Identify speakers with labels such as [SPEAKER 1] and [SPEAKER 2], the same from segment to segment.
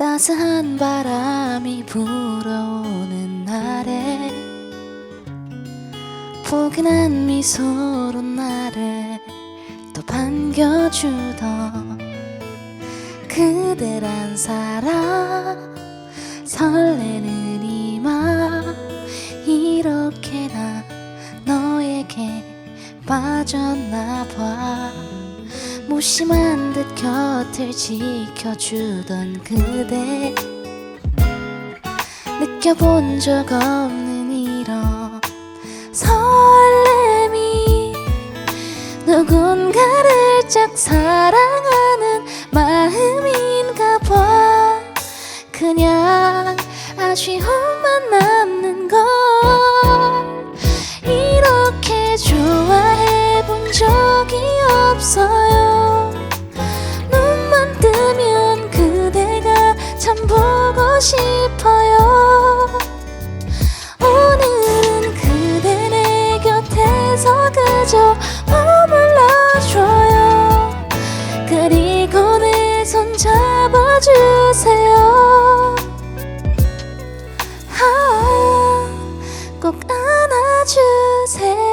[SPEAKER 1] 따스한 바람이 불어오는 날에 포근한 미소로 나를 또 반겨주던 그대란 사람. 설레는 이 맘 이렇게나 너에게 빠졌나 봐 무심한 듯 곁을 지켜주던 그대. 느껴본 적 없는 이런 설렘이 누군가를 짝 사랑하는 마음인가 봐. 그냥 아쉬움만 남는 걸 이렇게 좋아해 본 적이 없어요 싶어요. 오늘은 그대 내 곁에서 그저 머물러줘요. 그리고 내 손 잡아주세요. 아, 꼭 안아주세요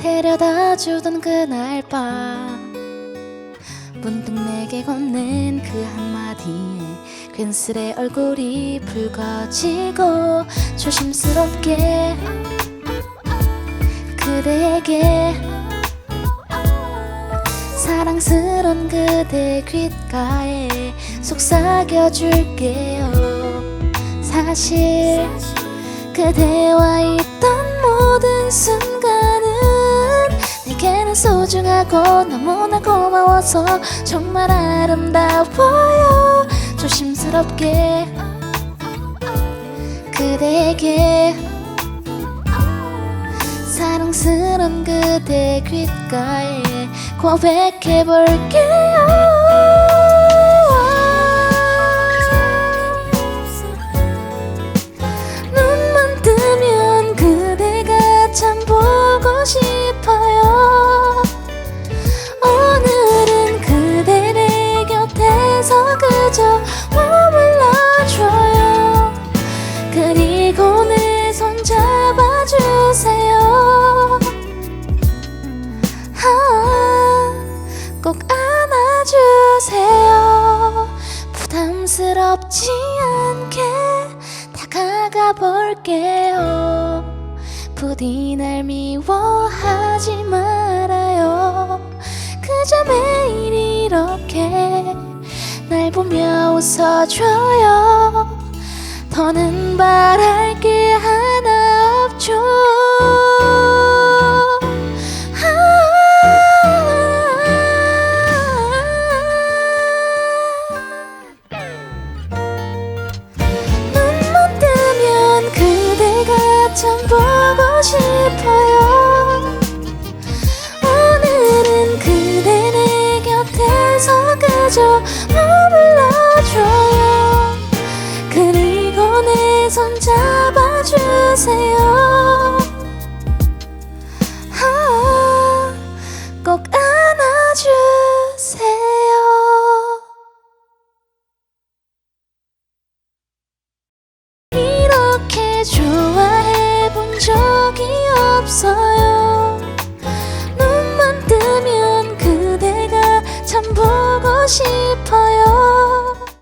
[SPEAKER 1] 데려다 주던 그날 밤. 문득 내게 건넨 그 한마디에 괜스레 얼굴이 붉어지고 조심스럽게 그대에게 사랑스런 그대 귓가에 속삭여 줄게요. 사실 그대와 있던 모든 순간은 내게는 소중하고 너무나 고마워서 정말 아름다워요 조심스럽게. 그대에게. 사랑스런 그대 귓가에 고백해볼게요 꼭 안아주세요. 부담스럽지 않게 다가가 볼게요. 부디 날 미워하지 말아요. 그저 매일 이렇게 날 보며 웃어줘요. 더는 바랄 곁에서 그저 머물러줘요 그리고 내 손 잡아주세요. 아, 꼭 안아주세요. 이렇게 좋아해 본 적이 없어요